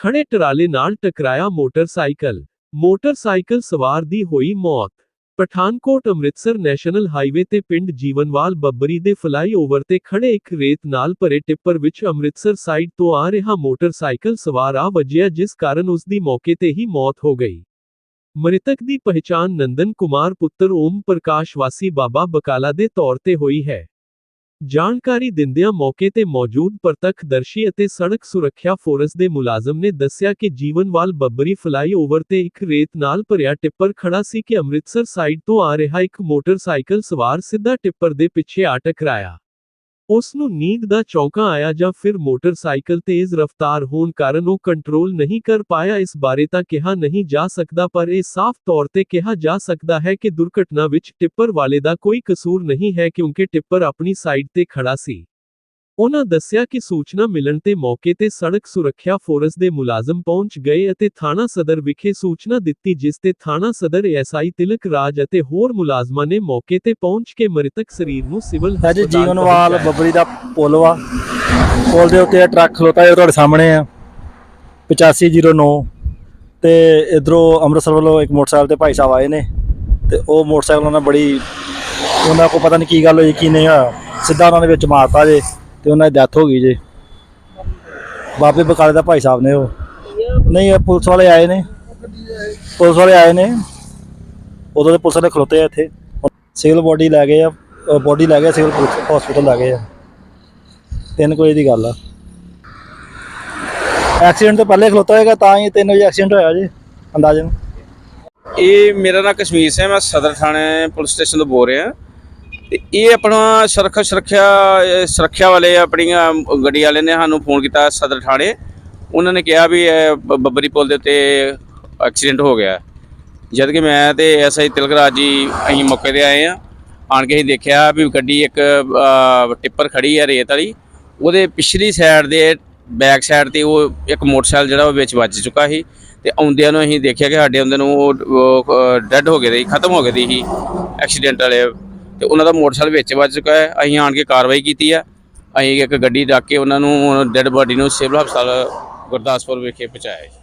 ਖੜੇ ਟਰਾਲੇ ਨਾਲ ਟਕਰਾਇਆ ਮੋਟਰਸਾਈਕਲ। ਮੋਟਰਸਾਈਕਲ ਸਵਾਰ ਦੀ ਹੋਈ ਮੌਤ। ਪਠਾਨਕੋਟ ਅੰਮ੍ਰਿਤਸਰ ਨੈਸ਼ਨਲ ਹਾਈਵੇ ਤੇ ਪਿੰਡ ਜੀਵਨਵਾਲ ਬੱਬਰੀ ਦੇ ਫਲਾਈਓਵਰ ਤੇ ਖੜੇ ਇੱਕ ਰੇਤ ਨਾਲ ਭਰੇ ਟਿੱਪਰ ਵਿੱਚ ਅੰਮ੍ਰਿਤਸਰ ਸਾਈਡ ਤੋਂ ਆ ਰਿਹਾ ਮੋਟਰਸਾਈਕਲ ਸਵਾਰ ਆ ਵੱਜਿਆ, ਜਿਸ ਕਾਰਨ ਉਸ ਦੀ ਮੌਕੇ ਤੇ ਹੀ ਮੌਤ ਹੋ ਗਈ। ਮ੍ਰਿਤਕ ਦੀ ਪਹਿਚਾਣ ਨੰਦਨ ਕੁਮਾਰ ਪੁੱਤਰ ਓਮ ਪ੍ਰਕਾਸ਼ ਵਾਸੀ ਬਾਬਾ ਬਕਾਲਾ ਦੇ ਤੌਰ ਤੇ ਹੋਈ ਹੈ। ਜਾਣਕਾਰੀ ਦਿੰਦਿਆਂ ਮੌਕੇ ਤੇ ਮੌਜੂਦ ਪ੍ਰਤੱਖਦਰਸ਼ੀ ਅਤੇ ਸੜਕ ਸੁਰੱਖਿਆ ਫੋਰਸ ਦੇ ਮੁਲਾਜ਼ਮ ਨੇ ਦੱਸਿਆ ਕਿ ਜੀਵਨਵਾਲ ਬੱਬਰੀ ਫਲਾਈਓਵਰ ਤੇ ਇੱਕ ਰੇਤ ਨਾਲ ਭਰਿਆ ਟਿੱਪਰ ਖੜਾ ਸੀ ਕਿ ਅੰਮ੍ਰਿਤਸਰ ਸਾਈਡ ਤੋਂ ਆ ਰਿਹਾ ਇੱਕ ਮੋਟਰਸਾਈਕਲ ਸਵਾਰ ਸਿੱਧਾ ਟਿੱਪਰ ਦੇ ਪਿੱਛੇ ਆ ਟਕਰਾਇਆ। ਉਸ ਨੂੰ ਨੀਂਦ ਦਾ ਚੌਂਕਾ ਆਇਆ ਜਾਂ ਫਿਰ ਮੋਟਰਸਾਈਕਲ ਤੇਜ਼ ਰਫ਼ਤਾਰ ਹੋਣ ਕਾਰਨ ਉਹ ਕੰਟਰੋਲ ਨਹੀਂ ਕਰ ਪਾਇਆ, ਇਸ ਬਾਰੇ ਤਾਂ ਕਿਹਾ ਨਹੀਂ ਜਾ ਸਕਦਾ, ਪਰ ਇਹ ਸਾਫ਼ ਤੌਰ ਤੇ ਕਿਹਾ ਜਾ ਸਕਦਾ ਹੈ ਕਿ ਦੁਰਘਟਨਾ ਵਿੱਚ ਟਿੱਪਰ ਵਾਲੇ ਦਾ ਕੋਈ ਕਸੂਰ ਨਹੀਂ ਹੈ ਕਿਉਂਕਿ ਟਿੱਪਰ ਆਪਣੀ ਸਾਈਡ ਤੇ ਖੜਾ ਸੀ। ਉਹਨਾਂ ਦੱਸਿਆ ਕਿ ਸੂਚਨਾ ਮਿਲਣ ਤੇ ਮੌਕੇ ਤੇ ਸੜਕ ਸੁਰੱਖਿਆ ਫੋਰਸ ਦੇ ਮੁਲਾਜ਼ਮ ਪਹੁੰਚ ਗਏ ਅਤੇ ਥਾਣਾ ਸਦਰ ਵਿਖੇ ਸੂਚਨਾ ਦਿੱਤੀ ਜਿਸ ਤੇ ਥਾਣਾ ਸਦਰ ਐਸਆਈ ਤਿਲਕ ਰਾਜ ਅਤੇ ਹੋਰ ਮੁਲਾਜ਼ਮਾਂ ਨੇ ਮੌਕੇ ਤੇ ਪਹੁੰਚ ਕੇ ਮ੍ਰਿਤਕ ਸਰੀਰ ਨੂੰ ਸਿਵਲ ਹਸਪਤਾਲ ਜੀਵਨਵਾਲ। ਬੱਬਰੀ ਦਾ ਪੁਲ ਵਾ। ਪੁਲ ਦੇ ਉੱਤੇ ਟਰੱਕ ਖਲੋਤਾ ਹੈ ਤੁਹਾਡੇ ਸਾਹਮਣੇ ਆ। 8509 ਤੇ ਇਧਰੋਂ ਅੰਮ੍ਰਿਤਸਰ ਵੱਲੋਂ ਇੱਕ ਮੋਟਰਸਾਈਕਲ ਤੇ ਭਾਈ ਸਾਹਿਬ ਆਏ ਨੇ ਤੇ ਉਹ ਮੋਟਰਸਾਈਕਲ ਉਹਨਾਂ ਬੜੀ ਉਹਨਾਂ ਕੋ ਪਤਾ ਨਹੀਂ ਕੀ ਗੱਲ ਹੋਈ ਕੀ ਨਹੀਂ ਹੋਇਆ। ਸਿੱਧਾ ਉਹਨਾਂ ਦੇ ਵਿੱਚ ਮਾਰਤਾ ਜੇ। ਤੇ ਉਹਨਾਂ ਦੀ ਡੈਥ ਹੋ ਗਈ ਜੇ। ਬਾਬੇ ਬਕਾਲੇ ਦਾ ਭਾਈ ਸਾਹਿਬ ਨੇ ਉਹ। ਨਹੀਂ ਇਹ ਪੁਲਿਸ ਵਾਲੇ ਆਏ ਨੇ। ਪੁਲਿਸ ਵਾਲੇ ਆਏ ਨੇ। ਉਦੋਂ ਦੇ ਪੁਲਿਸ ਵਾਲੇ ਖਲੋਤੇ ਆ ਇੱਥੇ। ਸਿਵਲ ਬੋਡੀ ਲੈ ਗਏ ਆ ਬੋਡੀ ਲੈ ਗਏ, ਸਿਵਲ ਹਸਪੀਟਲ ਲੈ ਗਏ ਆ। ਤਿੰਨ ਕੁ ਵਜੇ ਦੀ ਗੱਲ ਆ। ਐਕਸੀਡੈਂਟ ਤੋਂ ਪਹਿਲੇ ਖਲੋਤਾ ਹੋਏਗਾ, ਤਾਂ ਹੀ 3 ਵਜੇ ਐਕਸੀਡੈਂਟ ਹੋਇਆ ਜੀ ਅੰਦਾਜ਼ਨ ਇਹ ਮੇਰਾ ਨਾਮ ਕਸ਼ਮੀਰ ਸਿੰਘ ਹੈ, ਮੈਂ ਸਦਰ ਥਾਣੇ ਪੁਲਿਸ ਸਟੇਸ਼ਨ ਤੋਂ ਬੋਲ ਰਿਹਾ। ਤੇ ਇਹ ਆਪਣਾ ਸੁਰੱਖਿਆ ਸੁਰੱਖਿਆ ਸੁਰੱਖਿਆ ਵਾਲੇ ਆਪਣੀਆਂ ਗੱਡੀ ਵਾਲੇ ਨੇ ਸਾਨੂੰ ਫੋਨ ਕੀਤਾ ਸਦਰ ਥਾਣੇ। ਉਹਨਾਂ ਨੇ ਕਿਹਾ ਵੀ ਇਹ ਬ- ਬੱਬਰੀ ਪੁਲ ਦੇ ਉੱਤੇ ਐਕਸੀਡੈਂਟ ਹੋ ਗਿਆ। ਜਦ ਕਿ ਮੈਂ ਤੇ ਐਸਆਈ ਤਿਲਕਰਾਜ ਜੀ ਅਸੀਂ ਮੌਕੇ ਤੇ ਆਏ ਆ ਆਣ ਕੇ ਅਸੀਂ ਦੇਖਿਆ ਵੀ ਗੱਡੀ ਇੱਕ ਅ, ਟਿੱਪਰ ਖੜੀ ਹੈ ਰੇਤ ਵਾਲੀ। ਉਹਦੇ ਪਿਛਲੀ ਸਾਈਡ ਦੇ ਬੈਕ ਸਾਈਡ ਤੇ ਉਹ ਇੱਕ ਮੋਟਰਸਾਈਕਲ ਜਿਹੜਾ ਉਹ ਵਿੱਚ ਵੱਜ ਚੁੱਕਾ ਸੀ। ਤੇ ਆਉਂਦਿਆਂ ਨੂੰ ਅਸੀਂ ਦੇਖਿਆ ਕਿ ਸਾਡੇ ਆਉਂਦੇ ਨੂੰ ਉਹ ਡੈੱਡ ਹੋ ਗਏ ਸੀ, ਖਤਮ ਹੋ ਗਏ ਦੀ ਸੀ ਐਕਸੀਡੈਂਟ ਵਾਲੇ ਤੇ ਉਹਨਾਂ ਦਾ ਮੋਟਰਸਾਈਕਲ ਵਿੱਚ ਵੱਜ ਚੁੱਕਾ ਹੈ। ਅਸੀਂ ਆਣ ਕੇ ਕਾਰਵਾਈ ਕੀਤੀ ਹੈ ਅਸੀਂ ਇੱਕ ਗੱਡੀ ਰੱਖ ਕੇ ਉਹਨਾਂ ਨੂੰ, ਡੈੱਡ ਬਾਡੀ ਨੂੰ ਸਿਵਲ ਹਸਪਤਾਲ ਗੁਰਦਾਸਪੁਰ ਵਿਖੇ ਪਹੁੰਚਾਇਆ ਜੀ।